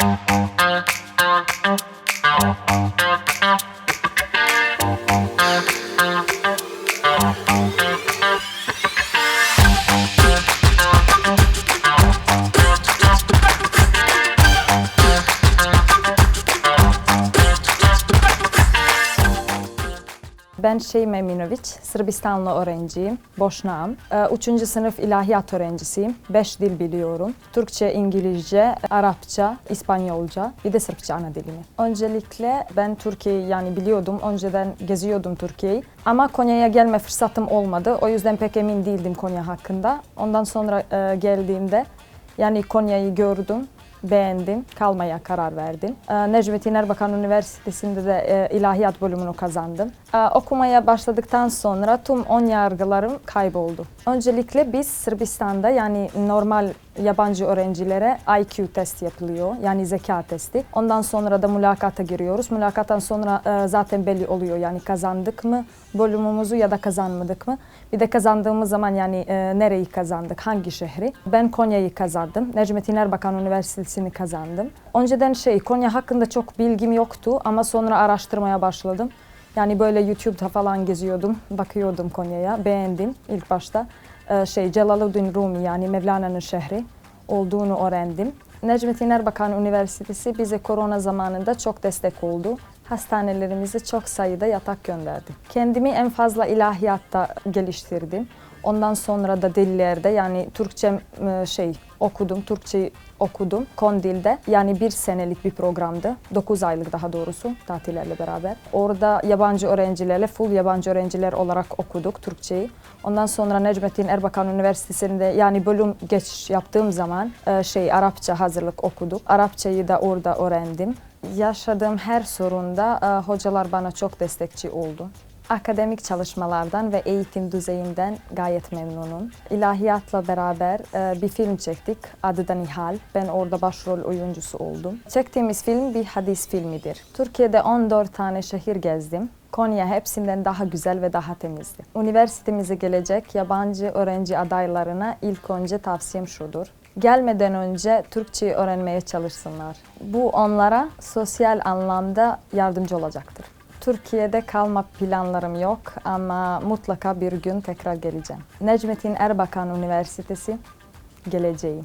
Thank you. Ben Şeyim Eminoviç, Sırbistanlı öğrenciyim, Boşnağım. Ee, Üçüncü sınıf ilahiyat öğrencisiyim. Beş dil biliyorum. Türkçe, İngilizce, Arapça, İspanyolca, bir de Sırpça ana dilimi. Öncelikle ben Türkiye'yi yani biliyordum, önceden geziyordum Türkiye'yi. Ama Konya'ya gelme fırsatım olmadı. O yüzden pek emin değildim Konya hakkında. Ondan sonra e, geldiğimde yani Konya'yı gördüm, beğendim, kalmaya karar verdim. Ee, Necmettin Erbakan Üniversitesi'nde de e, ilahiyat bölümünü kazandım. Ee, Okumaya başladıktan sonra tüm ön yargılarım kayboldu. Öncelikle biz Sırbistan'da yani normal yabancı öğrencilere IQ test yapılıyor. Yani zeka testi. Ondan sonra da mülakata giriyoruz. Mülakattan sonra e, zaten belli oluyor yani kazandık mı bölümümüzü ya da kazanmadık mı. Bir de kazandığımız zaman yani e, nereyi kazandık, hangi şehri. Ben Konya'yı kazandım. Necmettin Erbakan Üniversitesi'ni kazandım. Önceden şey Konya hakkında çok bilgim yoktu ama sonra araştırmaya başladım. Yani böyle YouTube'da falan geziyordum, bakıyordum Konya'ya, beğendim ilk başta. Ee, şey Celaluddin Rumi yani Mevlana'nın şehri olduğunu öğrendim. Necmettin Erbakan Üniversitesi bize korona zamanında çok destek oldu. Hastanelerimize çok sayıda yatak gönderdi. Kendimi en fazla ilahiyatta geliştirdim. Ondan sonra da dillerde yani Türkçe e, şey okudum, Türkçe okudum Kondil'de. Yani bir senelik bir programdı. 9 aylık daha doğrusu tatillerle beraber. Orada yabancı öğrencilerle full yabancı öğrenciler olarak okuduk Türkçeyi. Ondan sonra Necmettin Erbakan Üniversitesi'nde yani bölüm geç yaptığım zaman e, şey Arapça hazırlık okuduk. Arapçayı da orada öğrendim. Yaşadığım her sorunda e, hocalar bana çok destekçi oldu. Akademik çalışmalardan ve eğitim düzeyinden gayet memnunum. İlahiyatla beraber e, bir film çektik. Adı da Nihal. Ben orada başrol oyuncusu oldum. Çektiğimiz film bir hadis filmidir. Türkiye'de 14 tane şehir gezdim. Konya hepsinden daha güzel ve daha temizdi. Üniversitemize gelecek yabancı öğrenci adaylarına ilk önce tavsiyem şudur. Gelmeden önce Türkçeyi öğrenmeye çalışsınlar. Bu onlara sosyal anlamda yardımcı olacaktır. Türkiye'de kalma planlarım yok ama mutlaka bir gün tekrar geleceğim. Necmettin Erbakan Üniversitesi geleceğim.